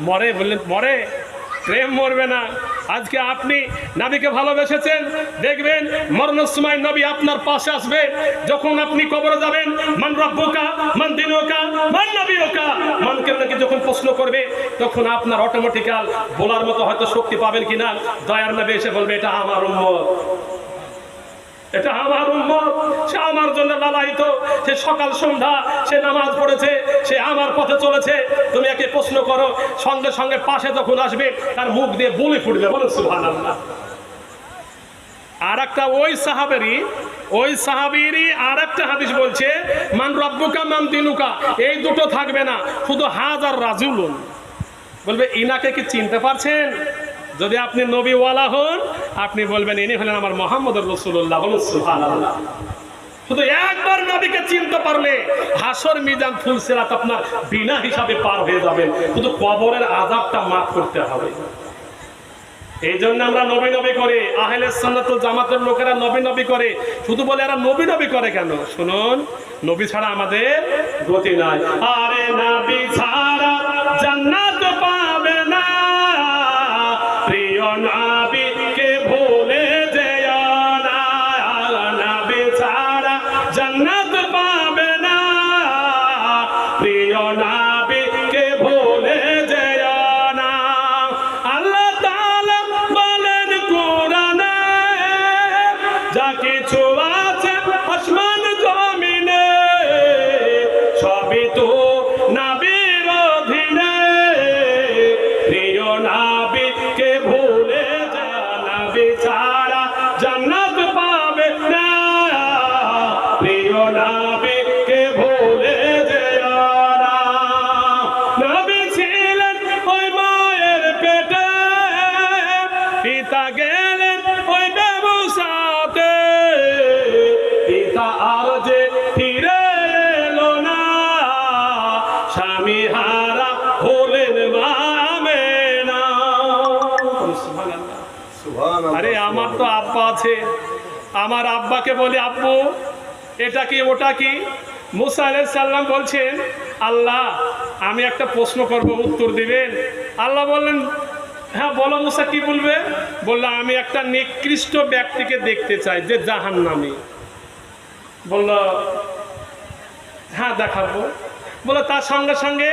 মরে বললেন, মরে, প্রেম মরবে না। আজকে আপনি নবীকে ভালোবেসেছেন, দেখবেন মরণের সময় নবী আপনার পাশে আসবে। যখন আপনি কবরে যাবেন, মান রব্বুকা, মান দিনুকা, মান নবীকা মানকে নাকি যখন প্রশ্ন করবে, তখন আপনার অটোমেটিক্যাল বলার মতো হয়তো শক্তি পাবেন কিনা, দয়ার নবী এসে বলবে, এটা আমার উম্মত। এটা আমার উম্মত, সে আমার জন্য লালায়িত, সে সকাল সন্ধ্যা, সে নামাজ পড়েছে, সে আমার পথে চলেছে। তুমি একে প্রশ্ন করো, সঙ্গে সঙ্গে পাশে যখন আসবে, তার মুখ দিয়ে বলে ফুটবে, বলো সুবহানাল্লাহ। আর একটা ওই সাহাবেরই, ওই সাহাবিরই আর একটা হাদিস বলছে, মান রব্বুকা, মান দিনুকা এই দুটো থাকবে না, শুধু হাজার রাজুলুন। বলবে, ইনাকে কি চিনতে পারছেন? যদি আপনি নবীওয়ালা হন, আপনি বলবেন, ইনি হলেন আমার মোহাম্মদ রসুল্লাহ। শুধু একবার নবীকে চিনতে পারলে হাসর মিজান ফুলসেরাত আপনার বিনা হিসাবে পার হয়ে যাবেন শুধু কবরের আজাবটা মাফ করতে হবে। এই জন্য আমরা নবী নবী করে, আহলে জামাতের লোকেরা নবী নবী করে। শুধু বলে এরা নবী নবী করে কেন? শুনুন, নবী ছাড়া আমাদের গতি নাই। আরে নবী ছাড়া জান্নাত পাবে না। on গেলেন ওই ব্যবসাতে। পিতা আর যে ফিরে এলো না স্বামী হারা হলেন মামে না। আরে আমার তো আব্বা আছে। আমার আব্বাকে বলি আব্বু এটা কি ওটা কি? মুসা আলাইহিস সাল্লাম বলছেন আল্লাহ আমি একটা প্রশ্ন করব উত্তর দিবেন? আল্লাহ বললেন হ্যাঁ বলো মুসা কি বলবে? বলল আমি একটা নিকৃষ্ট ব্যক্তিকে দেখতে চাই যে জাহান নামি বলল হ্যাঁ দেখাবো। বলে তার সঙ্গে সঙ্গে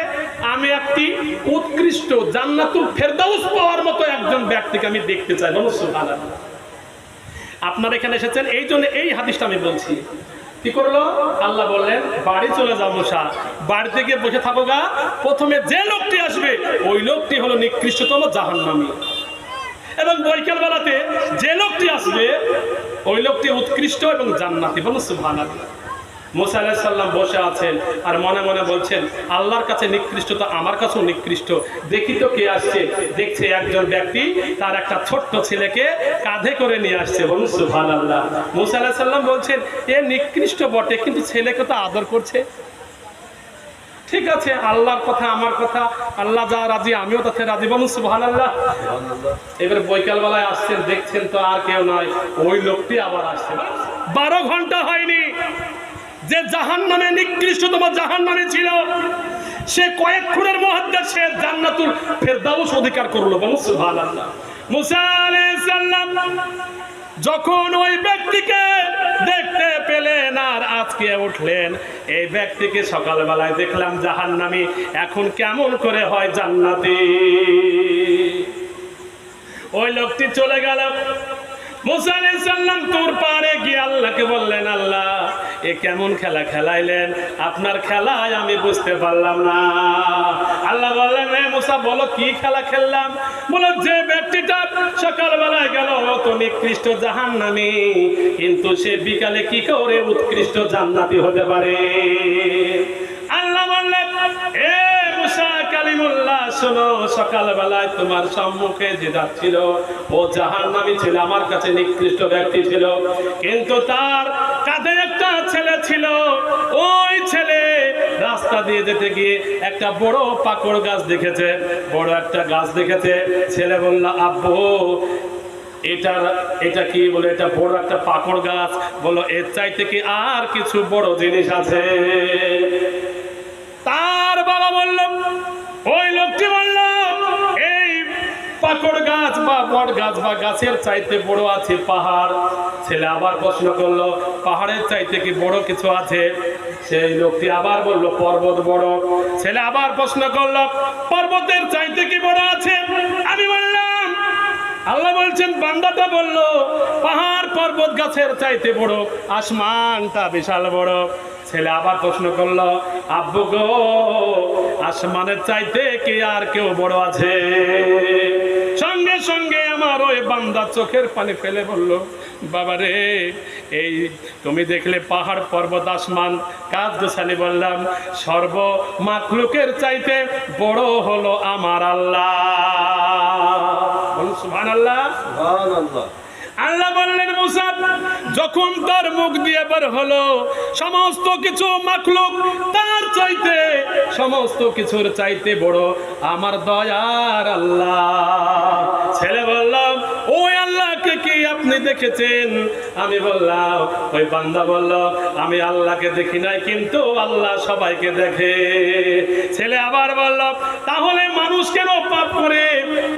আমি একটি উৎকৃষ্ট জান্নাতুল ফেরদাউস পাওয়ার মতো একজন ব্যক্তিকে আমি দেখতে চাই। বলো আপনার এখানে এসেছেন, এই জন্য এই হাদিসটা আমি বলছি। কি করল? আল্লাহ বললেন, বাড়ি চলে যাও মুসা। বাড়িতে গিয়ে বসে থাকো গা। প্রথমে যে লোকটি আসবে, ওই লোকটি হলো নিকৃষ্টতম জাহান্নামী। এবং বৈকাল বেলাতে যে লোকটি আসবে, ওই লোকটি উৎকৃষ্ট এবং জান্নাতি। বলো সুবহানাল্লাহ। মোসা আলাইসাল্লাম বসে আছেন আর মনে মনে বলছেন, আল্লাহর কাছে নিকৃষ্ট তো আমার কাছেও নিকৃষ্ট। দেখি তো কে আসছে। দেখছে একজন ব্যক্তি, তার একটা ছোট্ট ছেলেকে কাঁধে করে নিয়ে আসছে। বলুন সুভান আল্লাহ মোসা আলাইসাল্লাম বলছেন, এ নিকৃষ্ট বটে, কিন্তু ছেলেকে তো আদর করছে। ঠিক আছে, আল্লাহর কথা, আমার কথা, আল্লাহ যা রাজি, আমিও তাতে রাজি। বলুন সুভান আল্লাহ এবার বৈকাল বেলায় আসছেন, দেখছেন তো আর কেউ নয় ওই লোকটি আবার আসছে। বারো ঘণ্টা হয়নি, যে জাহান নামে নিকৃষ্টতম জাহান নামে ছিল, সে কয়েক খুনের মধ্যে সে জান্নাতুল ফেরদাউস অধিকার করল। বলুন, সুবহানাল্লাহ। মুসা আলাইহিস সালাম যখন ওই ব্যক্তিকে দেখতে পেলেন আর আজকে উঠলেন। এই ব্যক্তিকে সকালবেলায় দেখলাম জাহান্নামী। এখন কেমন করে হয় জান্নাতি? ওই লোকটি চলে গেল। মুসা আলাইহিস সালাম তোর পারে গিয়ে এ কেমন খেলা খেলাইলেন? আপনার খেলায় আমি বুঝতে পারলাম না। আল্লাহ বললেন মুসা, বলো কি খেলা খেললাম? বলো, যে ব্যক্তিটা সকালবেলায় গেল, তো নিকৃষ্ট জাহান নামি কিন্তু সে বিকালে কি করে উৎকৃষ্ট জান্নাতি হতে পারে? আল্লাহ বললেন, এ মুসা কালিমুল্লাহ, শোনো, সকালবেলায় তোমার সম্মুখে যে যাচ্ছিল ও জাহান নামি ছিল, আমার কাছে নিকৃষ্ট ব্যক্তি ছিল। কিন্তু তার কাঁধে একটা ছেলে ছিল। ওই ছেলে রাস্তা দিয়ে যেতে গিয়ে একটা বড় পাকড় গাছ দেখেছে। বড় একটা গাছ দেখেছে। ছেলে বলল, আব্বু, এটা এটা কি বলে? এটা বড় একটা পাকড় গাছ। বলো এর চাইতে কি আর কিছু বড় জিনিস আছে? তার বাবা বলল, ওই লোকটি বলল, এই পাকড় গাছ বা বট গাছ বা গাছের চাইতে বড় আছে পাহাড়। ছেলে আবার প্রশ্ন করল পাহাড়ের চাইতে কি বড় কিছু আছে? সেই লোকটি আবার বলল, পর্বত বড়। ছেলে আবার প্রশ্ন করল, পর্বতের চাইতে কি বড় আছে? আমি বললাম, আল্লাহ বলছেন, বান্দাটা বলল, পাহাড় পর্বত গাছের চাইতে বড়, আসমানটা বিশাল বড়। ছেলে আবার প্রশ্ন করল, আব্বু গো, আসমানের চাইতে কি আর কেউ বড় আছে? সঙ্গে সঙ্গে আমার ওই বান্দা চোখের পানি ফেলে বলল বাবা রে এই তুমি দেখলে পাহাড় পর্বত আসমান কাজ গোসানি বললাম সর্ব মাখলুকের চাইতে বড় হলো আমার আল্লাহ। সুবহান আল্লাহ আল্লাহ বললেন মুসা যখন তার মুখ দিয়ে বের হলো সমস্ত কিছু মাখলুক তার চাইতে সমস্ত কিছুর চাইতে বড় আমার দয়ার আল্লাহ। ছেলে কি আপনি দেখেছেন? আমি বললাম, ওই বান্দা বলল, আমি আল্লাহকে দেখি নাই, কিন্তু আল্লাহ সবাইকে দেখে। ছেলে আবার বলল, তাহলে মানুষ কেন পাপ করে?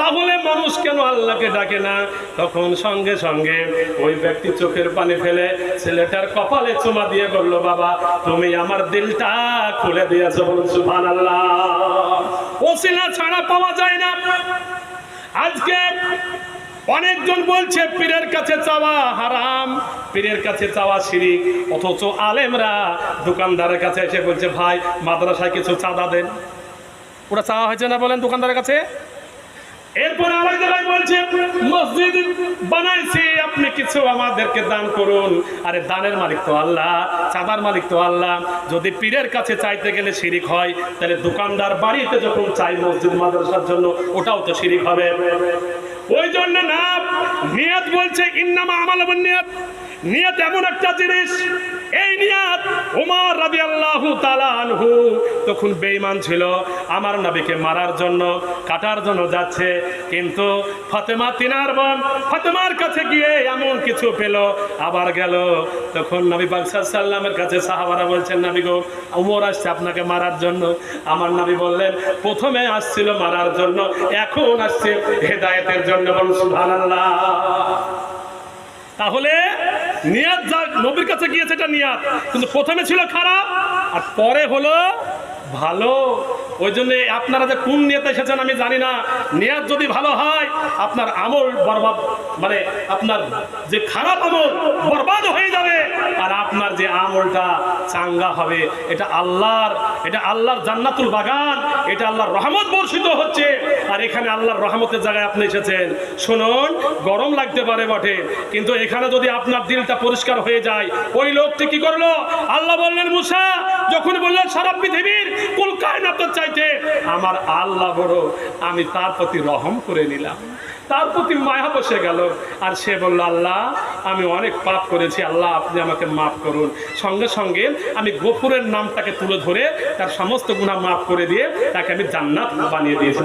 তাহলে মানুষ কেন আল্লাহকে ডাকে না? তখন সঙ্গে সঙ্গে ওই ব্যক্তি চোখের পানি ফেলে ছেলেটার কপালে চুমা দিয়ে বলল, বাবা, তুমি আমার দিলটা খুলে দিয়েছ বলুন সুফান আল্লাহ ওসিলা ছাড়া পাওয়া যায় না। আজকে অনেকজন বলছে, পীরের কাছে চাওয়া হারাম, পীরের কাছে চাওয়া শিরিক। অথচ আলেমরা দোকানদারের কাছে এসে বলছে, ভাই, মাদ্রাসায় কিছু চাঁদা দেন। ওরা চাওয়া হয়েছে না বলেন দোকানদারের কাছে? এরপর আরেক জায়গায় বলছে, মসজিদ বানাইছি, আপনি কিছু আমাদেরকে দান করুন। আরে, দানের মালিক তো আল্লাহ, চাঁদার মালিক তো আল্লাহ। যদি পীরের কাছে চাইতে গেলে শিরিক হয়, তাহলে দোকানদার বাড়িতে যখন চাই মসজিদ মাদ্রাসার জন্য, ওটাও তো শিরিক হবে। ওই জন্য না নিয়াত বলছে ইন্নামা আমাল নিয়াত। নিয়াত এমন একটা জিনিস এই নিয়াত ওমর রাদি আল্লাহ আনহু তখন বেঈমান ছিল, আমার নবীকে মারার জন্য, কাটার জন্য যাচ্ছে, কিন্তু ফাতেমা তিনার বোন ফাতেমার কাছে গিয়ে এমন কিছু পেল, আবার গেল। তখন নবী পাক সাল্লামের কাছে সাহাবারা বলছেন, নবী গো ওমর আসছে আপনাকে মারার জন্য। আমার নবী বললেন, প্রথমে আসছিল মারার জন্য, এখন আসছে হেদায়েতের জন্য। বলুন, সুবহানাল্লাহ। তাহলে নিয়াত যা নবীর কাছে গিয়েছে এটা নিয়াত। কিন্তু প্রথমে ছিল খারাপ আর পরে হলো ভালো? ওই জন্য আপনারা যে কোন নিয়তে এসেছেন আমি জানি না। নিয়াত যদি ভালো হয়, আপনার আমল বরবাদ মানে আপনার যে খারাপ আমল বরবাদ হয়ে যাবে। আর আপনার যে আমলটা চাঙ্গা হবে, এটা আল্লাহর এটা আল্লাহর জান্নাতুল বাগান, এটা আল্লাহর রহমত বর্ষিত হচ্ছে। আর এখানে আল্লাহর রহমতের জায়গায় আপনি এসেছেন। শুনুন, গরম লাগতে পারে বটে, কিন্তু এখানে যদি আপনার দিলটা পরিষ্কার হয়ে যায়, ওই লোকটি কি করল? আল্লাহ বললেন, মুসা, যখন বললেন, সারা পৃথিবীর কুল কায়নাতের চাইতে। আমার আল্লাহ বড়, আমি তার প্রতি রহম করে নিলাম। তার প্রতি মায়া বসে গেল। আর সে বলল, আল্লাহ, আমি অনেক পাপ করেছি। আল্লাহ, আপনি আমাকে মাফ করুন। সঙ্গে সঙ্গে আমি গফুরের নামটাকে তুলে ধরে তার সমস্ত গুণা মাফ করে দিয়ে তাকে আমি জান্নাত বানিয়ে দিয়েছি।